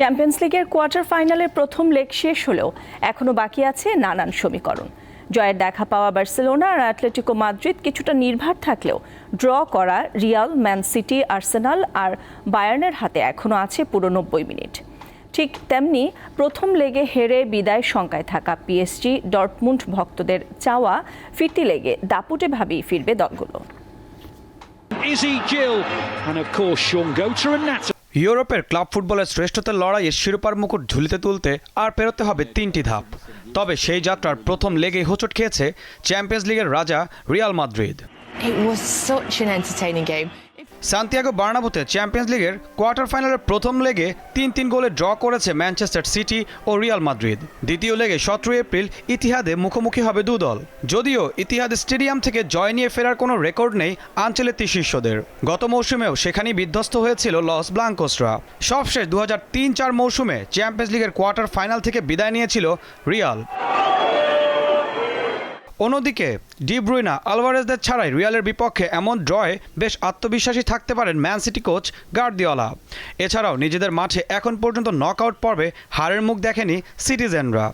Champions লিগের quarter ফাইনালের প্রথম লেগ শেষ হলেও এখনও বাকি আছে নানান সমীকরণ। জয়ের দেখা পাওয়া বার্সেলোনা আর অ্যাটলেটিকো মাদ্রিদ কিছুটা নির্ভার থাকলেও ড্র করা রিয়াল, ম্যান সিটি, আর্সেনাল আর বায়ার্নের হাতে এখনও আছে পুরো নব্বই মিনিট। ঠিক তেমনি প্রথম লেগে হেরে বিদায় শঙ্কায় থাকা পিএসজি ডটমুন্ড ভক্তদের চাওয়া ফিরতি লেগে দাপুটে ভাবেই ফিরবে দলগুলো। ইউরোপের ক্লাব ফুটবলের শ্রেষ্ঠতার লড়াইয়ে শিরোপার মুকুট ঝুলিতে তুলতে আর পেরোতে হবে তিনটি ধাপ তবে সেই যাত্রার প্রথম লেগে হোঁচট খেয়েছে চ্যাম্পিয়ন্স লিগের রাজা Real Madrid It was such an entertaining game. Santiago বার্নাবুতে Champions লিগের কোয়ার্টার ফাইনালের প্রথম লেগে তিন তিন গোলে ড্র করেছে ম্যানচেস্টার সিটি ও রিয়াল মাদ্রিদ। দ্বিতীয় লেগে সতেরো এপ্রিল ইতিহাদে মুখোমুখি হবে দু দল। যদিও ইতিহাদ স্টেডিয়াম থেকে জয় নিয়ে ফেরার কোনো রেকর্ড নেই আঞ্চলেতি শীর্ষদের। গত মৌসুমেও সেখানেই বিধ্বস্ত হয়েছিল লস ব্লাঙ্কোসরা। সবশেষ দু হাজার তিন চার মৌসুমে চ্যাম্পিয়ন্স লিগের কোয়ার্টার ফাইনাল থেকে বিদায় নিয়েছিল রিয়াল। অন্যদিকে, ডি ব্রুইনা আলভারেজদের ছাড়াই রিয়ালের বিপক্ষে এমন ড্রয়ে বেশ আত্মবিশ্বাসী থাকতে পারেন ম্যান সিটি কোচ গার্দিওলা। এছাড়াও নিজেদের মাঠে এখন পর্যন্ত নকআউট পর্বে হারের মুখ দেখেনি সিটিজেনরা।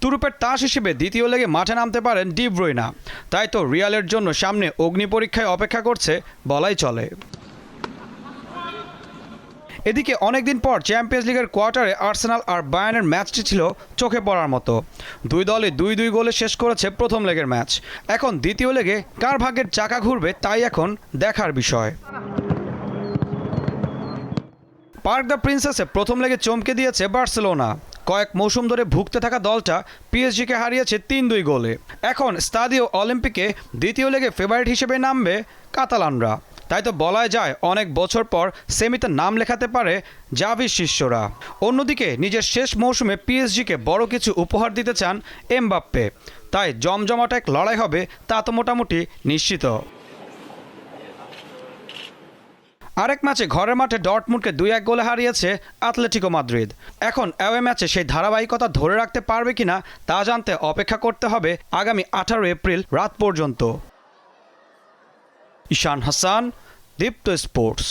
তুরুপের তাস হিসেবে দ্বিতীয় লেগে মাঠে নামতে পারেন ডি ব্রুইনা। তাই তো রিয়ালের জন্য সামনে অগ্নি পরীক্ষায় অপেক্ষা করছে বলাই চলে। এদিকে অনেকদিন পর চ্যাম্পিয়ন্স লিগের কোয়ার্টারে আর্সেনাল আর বায়ানের ম্যাচটি ছিল চোখে পড়ার মতো। দুই দলে দুই দুই গোলে শেষ করেছে প্রথম লেগের ম্যাচ এখন দ্বিতীয় লেগে কার ভাগ্যের চাকা ঘুরবে তাই এখন দেখার বিষয়। পার্ক দ্য প্রিন্সেসে প্রথম লেগে চমকে দিয়েছে বার্সেলোনা কয়েক মৌসুম ধরে ভুগতে থাকা দলটা পিএসজিকে হারিয়েছে তিন দুই গোলে। এখন স্তাদিও অলিম্পিকে দ্বিতীয় লেগে ফেভারিট হিসেবে নামবে কাতালানরা। তাই তো বলাই যায় অনেক বছর পর সেমিতে নাম লেখাতে পারে জাভির শিষ্যরা। অন্যদিকে নিজের শেষ মৌসুমে পিএসজিকে বড় কিছু উপহার দিতে চান এমবাপ্পে। তাই জমজমাট এক লড়াই হবে তা তো মোটামুটি নিশ্চিত। আরেক ম্যাচে ঘরের মাঠে ডটমুন্ডকে দুই এক গোলে হারিয়েছে আতলেটিকো মাদ্রিদ। এখন অ্যাওয়ে ম্যাচে সেই ধারাবাহিকতা ধরে রাখতে পারবে কিনা তা জানতে অপেক্ষা করতে হবে আগামী আঠারো এপ্রিল রাত পর্যন্ত। ঈশান হাসান দীপ্ত স্পোর্টস।